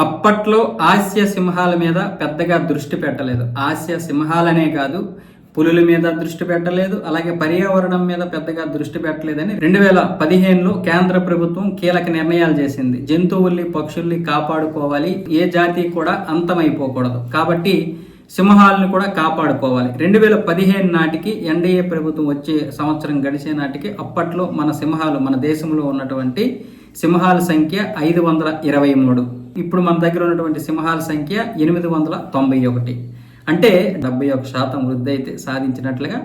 అప్పట్లో ఆసియా సింహాల మీద పెద్దగా దృష్టి పెట్టలేదు. ఆసియా సింహాలనే కాదు పులుల మీద దృష్టి పెట్టలేదు అలాగే పర్యావరణం మీద పెద్దగా దృష్టి పెట్టలేదని రెండు వేల పదిహేనులో కేంద్ర ప్రభుత్వం కీలక నిర్ణయాలు చేసింది. జంతువుల్ని పక్షుల్ని కాపాడుకోవాలి. ఏ జాతి కూడా అంతమైపోకూడదు. కాబట్టి సింహాలను కూడా కాపాడుకోవాలి. రెండు వేల పదిహేను నాటికి ఎన్డీఏ ప్రభుత్వం వచ్చే సంవత్సరం గడిచే నాటికి అప్పట్లో మన సింహాలు మన దేశంలో ఉన్నటువంటి సింహాల సంఖ్య ఐదు వందల ఇరవై మూడు. ఇప్పుడు మన దగ్గర ఉన్నటువంటి సింహాల సంఖ్య ఎనిమిది వందల తొంభై ఒకటి. అంటే డెబ్బై ఒక శాతం వృద్ధి అయితే సాధించినట్లుగా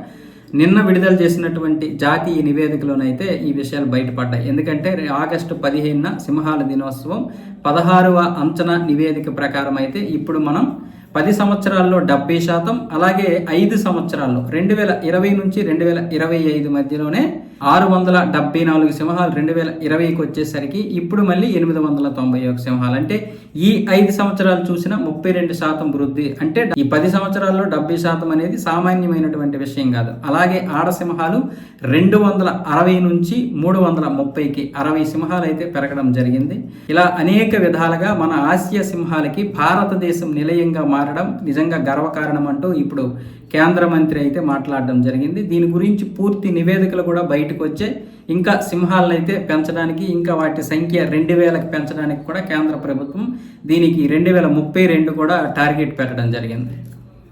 నిన్న విడుదల చేసినటువంటి జాతీయ నివేదికలోనైతే ఈ విషయాలు బయటపడ్డాయి. ఎందుకంటే ఆగస్టు పదిహేనున సింహాల దినోత్సవం పదహారవ అంచనా నివేదిక ప్రకారం అయితే ఇప్పుడు మనం పది సంవత్సరాల్లో డెబ్బై శాతం అలాగే ఐదు సంవత్సరాల్లో రెండు వేల ఇరవై నుంచి రెండు వేల ఇరవై ఐదు మధ్యలోనే ఆరు వందల డెబ్బై నాలుగు సింహాలు రెండు వేల ఇరవైకి వచ్చేసరికి ఇప్పుడు మళ్ళీ ఎనిమిది వందల తొంభై ఒక సింహాలు. అంటే ఈ ఐదు సంవత్సరాలు చూసిన ముప్పై రెండు శాతం వృద్ధి. అంటే ఈ పది సంవత్సరాల్లో డెబ్బై శాతం అనేది సామాన్యమైనటువంటి విషయం కాదు. అలాగే ఆడ సింహాలు రెండు వందల అరవై నుంచి మూడు వందల ముప్పైకి అరవై సింహాలు అయితే పెరగడం జరిగింది. ఇలా అనేక విధాలుగా మన ఆసియా సింహాలకి భారతదేశం నిలయంగా మారడం నిజంగా గర్వకారణం అంటూ ఇప్పుడు కేంద్ర మంత్రి అయితే మాట్లాడడం జరిగింది. దీని గురించి పూర్తి నివేదికలు కూడా బయటకు వచ్చే ఇంకా సింహాలను అయితే పెంచడానికి ఇంకా వాటి సంఖ్య రెండు వేలకు పెంచడానికి కూడా కేంద్ర ప్రభుత్వం దీనికి రెండు వేల ముప్పై రెండు కూడా టార్గెట్ పెట్టడం జరిగింది.